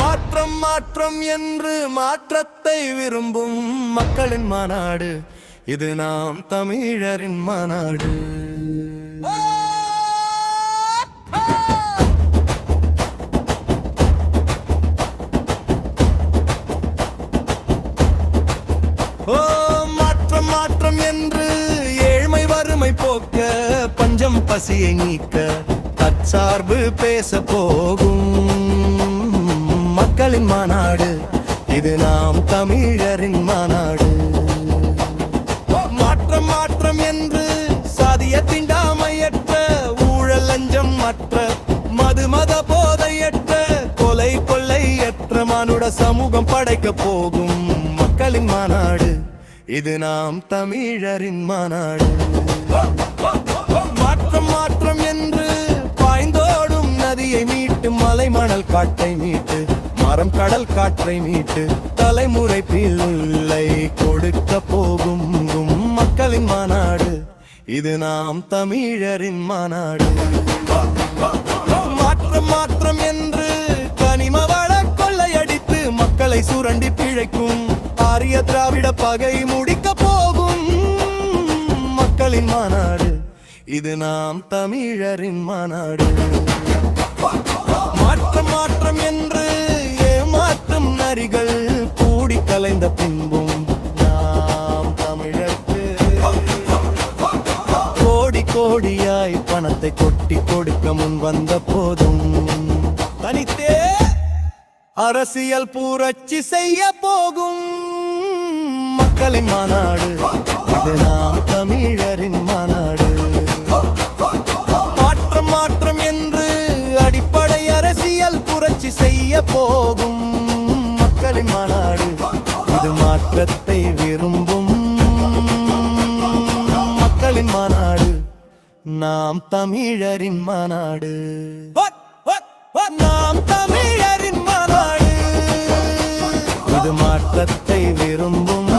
மாற்றம் மாற்றம் என்று மாற்றத்தை விரும்பும் மக்களின் மாநாடு. இது நாம் தமிழரின் மாநாடு. ஓ மாற்றம் மாற்றம் என்று ஏழ்மை வறுமை போக்க பஞ்சம் பசியை நீக்க தற்சார்பு பேச போகும். மக்களின் மாநாடு இது நாம் தமிழரின் மாநாடு. மாற்றம் மாற்றம் என்று சாதிய திண்டாமையற்ற ஊழல் லஞ்சம் மற்ற மது மத போதையற்ற கொலை கொள்ளையற்ற மானுட சமூகம் படைக்க போகும். மக்களின் மாநாடு இது நாம் தமிழரின் மாநாடு. மணல் காட்டை மீட்டு மரம் கடல் காற்றை மீட்டு தலைமுறை பிள்ளை கொடுக்க போகும் மக்களின் மாநாடு. இது நாம் தமிழரின் மாநாடு. மாற்றம் மாற்றம் என்று கனிம வள கொள்ளையடித்து மக்களை சுரண்டி பிழைக்கும் ஆரிய திராவிட பகை முடிக்க போகும் மக்களின் மாநாடு. இது நாம் தமிழரின் மாநாடு. மாற்றம் மாற்றம் என்று ஏமாற்றும் நரிகள் கூடி கலைந்த பின்பும் நாம் தமிழர்க்கு. கோடி கோடியாய் பணத்தை கொட்டி கொடுக்க முன் வந்த போதும் தனித்தே அரசியல் பூரட்சி செய்ய போகும் மக்களின் மாநாடு. இது நாம் தமிழரின் செய்ய போகும் மக்களின் மாநாடு. இது மாற்றத்தை விரும்பும் மக்களின் மாநாடு. நாம் தமிழரின் மாநாடு. நாம் தமிழரின் மாநாடு. இது மாற்றத்தை விரும்பும்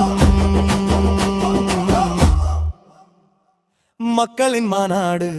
மக்களின் மாநாடு.